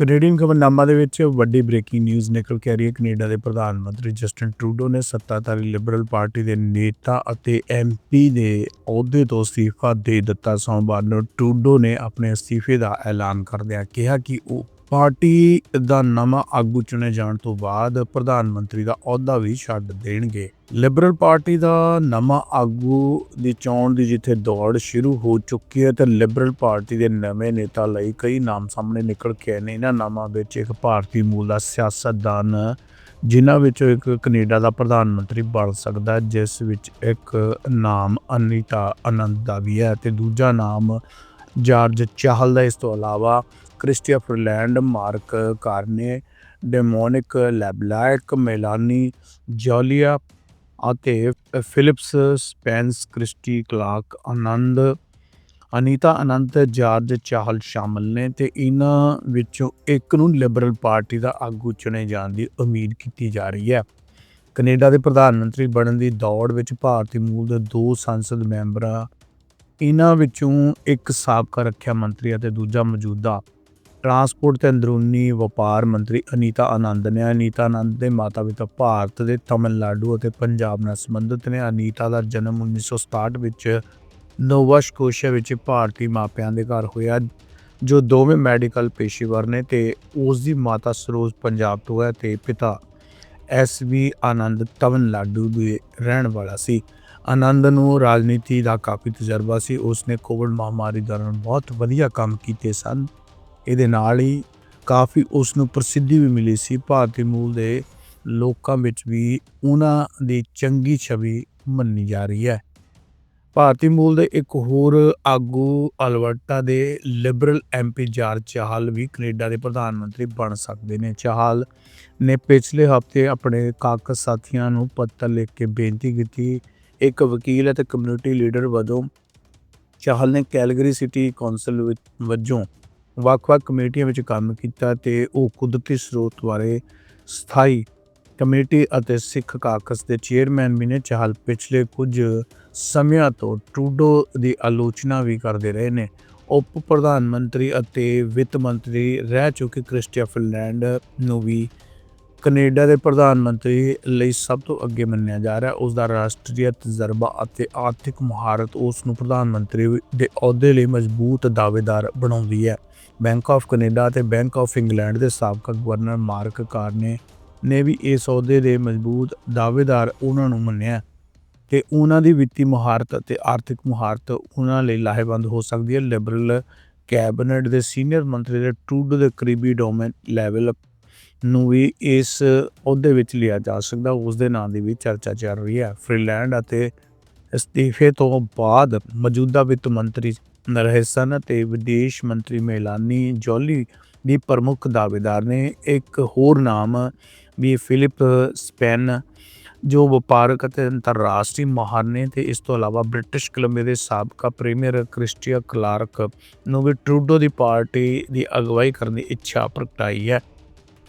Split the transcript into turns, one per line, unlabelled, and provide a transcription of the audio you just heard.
Canadian ਖਬਰਨਾਮਾ ਦੇ ਵਿੱਚ ਵੱਡੀ ਬ੍ਰੇਕਿੰਗ ਨਿਊਜ਼ ਨਿਕਲ ਕੇ ਆ ਰਹੀ ਹੈ। ਕੈਨੇਡਾ ਦੇ ਪ੍ਰਧਾਨ ਮੰਤਰੀ ਜਸਟਿਨ ਟਰੂਡੋ ਨੇ ਸੱਤਾਧਾਰੀ ਲਿਬਰਲ ਪਾਰਟੀ ਦੇ ਨੇਤਾ ਅਤੇ ਐਮਪੀ ਦੇ ਅਹੁਦੇ ਤੋਂ ਅਸਤੀਫਾ ਦੇ ਦਿੱਤਾ। ਸੋਮਵਾਰ ਨੂੰ ਟਰੂਡੋ ਨੇ ਆਪਣੇ ਅਸਤੀਫੇ ਦਾ ਐਲਾਨ ਕਰਦਿਆਂ ਕਿਹਾ ਕਿ ਉਹ ਪਾਰਟੀ ਦਾ ਨਵਾਂ ਆਗੂ ਚੁਣੇ ਜਾਣ ਤੋਂ ਬਾਅਦ ਪ੍ਰਧਾਨ ਮੰਤਰੀ ਦਾ ਅਹੁਦਾ ਵੀ ਛੱਡ ਦੇਣਗੇ। ਲਿਬਰਲ ਪਾਰਟੀ ਦਾ ਨਵਾਂ ਆਗੂ ਦੀ ਚੋਣ ਦੀ ਜਿੱਥੇ ਦੌੜ ਸ਼ੁਰੂ ਹੋ ਚੁੱਕੀ ਹੈ ਤੇ ਲਿਬਰਲ ਪਾਰਟੀ ਦੇ ਨਵੇਂ ਨੇਤਾ ਲਈ ਕਈ ਨਾਮ ਸਾਹਮਣੇ ਨਿਕਲ ਕੇ ਆਏ ਨੇ। ਇਹਨਾਂ ਨਾਮਾਂ ਵਿੱਚ ਇੱਕ ਭਾਰਤੀ ਮੂਲ ਦਾ ਸਿਆਸਤਦਾਨ ਜਿਨ੍ਹਾਂ ਵਿੱਚੋਂ ਇੱਕ ਕੈਨੇਡਾ ਦਾ ਪ੍ਰਧਾਨ ਮੰਤਰੀ ਬਣ ਸਕਦਾ ਹੈ, ਜਿਸ ਵਿੱਚ ਇੱਕ ਨਾਮ ਅਨੀਤਾ ਆਨੰਦ ਦਾ ਵੀ ਹੈ ਤੇ ਦੂਜਾ ਨਾਮ ਜਾਰਜ ਚਾਹਲ ਦਾ। ਇਸ ਤੋਂ ਇਲਾਵਾ ਕ੍ਰਿਸਟੀਆ ਫਰਲੈਂਡ ਮਾਰਕ ਕਾਰਨੇ ਡੈਮੋਨਿਕ ਲੈਬਲੈਕ ਮੇਲਾਨੀ ਜੋਲੀਆ ਅਤੇ Philips ਸਪੈਂਸ Christy Clark Anand Anita Anant George Chahal ਸ਼ਾਮਲ ਨੇ ਤੇ ਇਹਨਾਂ ਵਿੱਚੋਂ ਇੱਕ ਨੂੰ ਲਿਬਰਲ ਪਾਰਟੀ ਦਾ ਆਗੂ ਚੁਣੇ ਜਾਣ ਦੀ ਉਮੀਦ ਕੀਤੀ ਜਾ ਰਹੀ ਹੈ। ਕੈਨੇਡਾ ਦੇ ਪ੍ਰਧਾਨ ਮੰਤਰੀ ਬਣਨ ਦੀ ਦੌੜ ਵਿੱਚ ਭਾਰਤੀ ਮੂਲ ਦੇ ਦੋ ਸੰਸਦ ਮੈਂਬਰਾਂ, ਇਹਨਾਂ ਵਿੱਚੋਂ ਇੱਕ ਸਾਬਕਾ ਰੱਖਿਆ ਮੰਤਰੀ ਅਤੇ ਦੂਜਾ ਮੌਜੂਦਾ ਟਰਾਂਸਪੋਰਟ ਤੇ ਅੰਦਰੂਨੀ ਵਪਾਰ ਮੰਤਰੀ ਅਨੀਤਾ ਆਨੰਦ ਨੇ ਅਨੀਤਾ ਆਨੰਦ ਦੇ ਮਾਤਾ-ਪਿਤਾ ਭਾਰਤ ਦੇ ਤਮਿਲਨਾਡੂ ਅਤੇ ਪੰਜਾਬ ਨਾਲ ਸੰਬੰਧਿਤ ਨੇ। ਅਨੀਤਾ ਦਾ ਜਨਮ 1967 ਵਿੱਚ ਨੋਵਾ ਸਕੋਸ਼ੀਆ ਵਿੱਚ ਭਾਰਤੀ ਮਾਪਿਆਂ ਦੇ ਘਰ ਹੋਇਆ, ਜੋ ਦੋਵੇਂ ਮੈਡੀਕਲ ਪੇਸ਼ੇਵਰ ਨੇ ਤੇ ਉਸ ਦੀ ਮਾਤਾ ਸਰੋਜ ਪੰਜਾਬ ਤੋਂ ਹੈ ਤੇ ਪਿਤਾ ਐਸ ਵੀ ਆਨੰਦ ਤਮਿਲਨਾਡੂ ਦੇ ਰਹਿਣ ਵਾਲਾ ਸੀ। ਆਨੰਦ ਨੂੰ ਰਾਜਨੀਤੀ ਦਾ ਕਾਫੀ ਤਜਰਬਾ ਸੀ। ਉਸ ਨੇ ਕੋਵਿਡ ਮਹਾਮਾਰੀ ਦੌਰਾਨ ਬਹੁਤ ਵਧੀਆ ਕੰਮ ਕੀਤੇ ਸਨ। ਇਹਦੇ ਨਾਲ ਹੀ ਕਾਫੀ ਉਸ ਨੂੰ ਪ੍ਰਸਿੱਧੀ ਵੀ ਮਿਲੀ ਸੀ। ਭਾਰਤੀ ਮੂਲ ਦੇ ਲੋਕਾਂ ਵਿੱਚ ਵੀ ਉਹਨਾਂ ਦੀ ਚੰਗੀ ਛਵੀ ਮੰਨੀ ਜਾ ਰਹੀ ਹੈ। ਭਾਰਤੀ ਮੂਲ ਦੇ ਇੱਕ ਹੋਰ ਆਗੂ ਅਲਬਰਟਾ ਦੇ ਲਿਬਰਲ ਐਮਪੀ ਜਾਰਜ ਚਾਹਲ ਵੀ ਕੈਨੇਡਾ ਦੇ ਪ੍ਰਧਾਨ ਮੰਤਰੀ ਬਣ ਸਕਦੇ ਨੇ। ਚਾਹਲ ਨੇ ਪਿਛਲੇ ਹਫ਼ਤੇ ਆਪਣੇ ਕਾਕਸ ਸਾਥੀਆਂ ਨੂੰ ਪੱਤਰ ਲਿਖ ਕੇ ਬੇਨਤੀ ਕੀਤੀ, ਇੱਕ ਵਕੀਲ ਅਤੇ ਕਮਿਊਨਿਟੀ ਲੀਡਰ ਵਜੋਂ ਚਾਹਲ ਨੇ ਕੈਲਗਰੀ ਸਿਟੀ ਕੌਂਸਲ ਵਿੱਚ ਵਜੋਂ ਵੱਖ-ਵੱਖ ਕਮੇਟੀਆਂ ਵਿੱਚ ਕੰਮ ਕੀਤਾ ਤੇ ਉਹ ਕੁਦਰਤੀ ਸਰੋਤ ਬਾਰੇ ਸਥਾਈ ਕਮੇਟੀ ਅਤੇ ਸਿੱਖ ਕਾਕਸ ਦੇ ਚੇਅਰਮੈਨ ਵੀ ਨੇ ਚਾਹਲ ਪਿਛਲੇ ਕੁਝ ਸਮਿਆਂ ਤੋਂ ਟਰੂਡੋ ਦੀ ਆਲੋਚਨਾ ਵੀ ਕਰਦੇ ਰਹੇ ਨੇ। ਉਪ ਪ੍ਰਧਾਨ ਮੰਤਰੀ ਅਤੇ ਵਿੱਤ ਮੰਤਰੀ ਰਹਿ ਚੁੱਕੇ ਕ੍ਰਿਸਟੀਆ ਫਿਨਲੈਂਡ ਨੂੰ ਵੀ ਕੈਨੇਡਾ ਦੇ ਪ੍ਰਧਾਨ ਮੰਤਰੀ ਲਈ ਸਭ ਤੋਂ ਅੱਗੇ ਮੰਨਿਆ ਜਾ ਰਿਹਾ। ਉਸ ਦਾ ਰਾਸ਼ਟਰੀ ਤਜਰਬਾ ਅਤੇ ਆਰਥਿਕ ਮਹਾਰਤ ਉਸ ਨੂੰ ਪ੍ਰਧਾਨ ਮੰਤਰੀ ਦੇ ਅਹੁਦੇ ਲਈ ਮਜ਼ਬੂਤ ਦਾਅਵੇਦਾਰ ਬਣਾਉਂਦੀ ਹੈ। ਬੈਂਕ ਆਫ ਕੈਨੇਡਾ ਅਤੇ ਬੈਂਕ ਆਫ ਇੰਗਲੈਂਡ ਦੇ ਸਾਬਕਾ ਗਵਰਨਰ ਮਾਰਕ ਕਾਰਨੇ ਨੇ ਵੀ ਇਸ ਅਹੁਦੇ ਦੇ ਮਜ਼ਬੂਤ ਦਾਅਵੇਦਾਰ ਉਹਨਾਂ ਨੂੰ ਮੰਨਿਆ ਤੇ ਉਹਨਾਂ ਦੀ ਵਿੱਤੀ ਮਹਾਰਤ ਅਤੇ ਆਰਥਿਕ ਮਹਾਰਤ ਉਹਨਾਂ ਲਈ ਲਾਹੇਵੰਦ ਹੋ ਸਕਦੀ ਹੈ। ਲਿਬਰਲ ਕੈਬਨਿਟ ਦੇ ਸੀਨੀਅਰ ਮੰਤਰੀ ਦੇ ਟਰੂਡੋ ਦੇ ਕਰੀਬੀ ਡੋਮੈਨ ਲੈਵਲ ਨੂੰ ਵੀ ਇਸ ਅਹੁਦੇ ਵਿੱਚ ਲਿਆ ਜਾ ਸਕਦਾ। ਉਸ ਦੇ ਨਾਂ ਦੀ ਵੀ ਚਰਚਾ ਚੱਲ ਰਹੀ ਹੈ। ਫ੍ਰੀਲੈਂਡ ਅਤੇ ਅਸਤੀਫੇ ਤੋਂ ਬਾਅਦ ਮੌਜੂਦਾ ਵਿੱਤ ਮੰਤਰੀ ਰਹੇ ਸਨ ਅਤੇ ਵਿਦੇਸ਼ ਮੰਤਰੀ ਮੈਲਾਨੀ ਜੋਲੀ ਦੀ ਪ੍ਰਮੁੱਖ ਦਾਅਵੇਦਾਰ ਨੇ ਇੱਕ ਹੋਰ ਨਾਮ ਵੀ ਫਿਲਿਪ ਸਪੈਨ, ਜੋ ਵਪਾਰਕ ਅਤੇ ਅੰਤਰਰਾਸ਼ਟਰੀ ਮਾਹਰ ਨੇ ਤੇ ਇਸ ਤੋਂ ਇਲਾਵਾ ਬ੍ਰਿਟਿਸ਼ ਕੋਲੰਬੀਆ ਦੇ ਸਾਬਕਾ ਪ੍ਰੀਮੀਅਰ ਕ੍ਰਿਸਟੀਆ ਕਲਾਰਕ ਨੂੰ ਵੀ ਟਰੂਡੋ ਦੀ ਪਾਰਟੀ ਦੀ ਅਗਵਾਈ ਕਰਨ ਦੀ ਇੱਛਾ ਪ੍ਰਗਟਾਈ ਹੈ।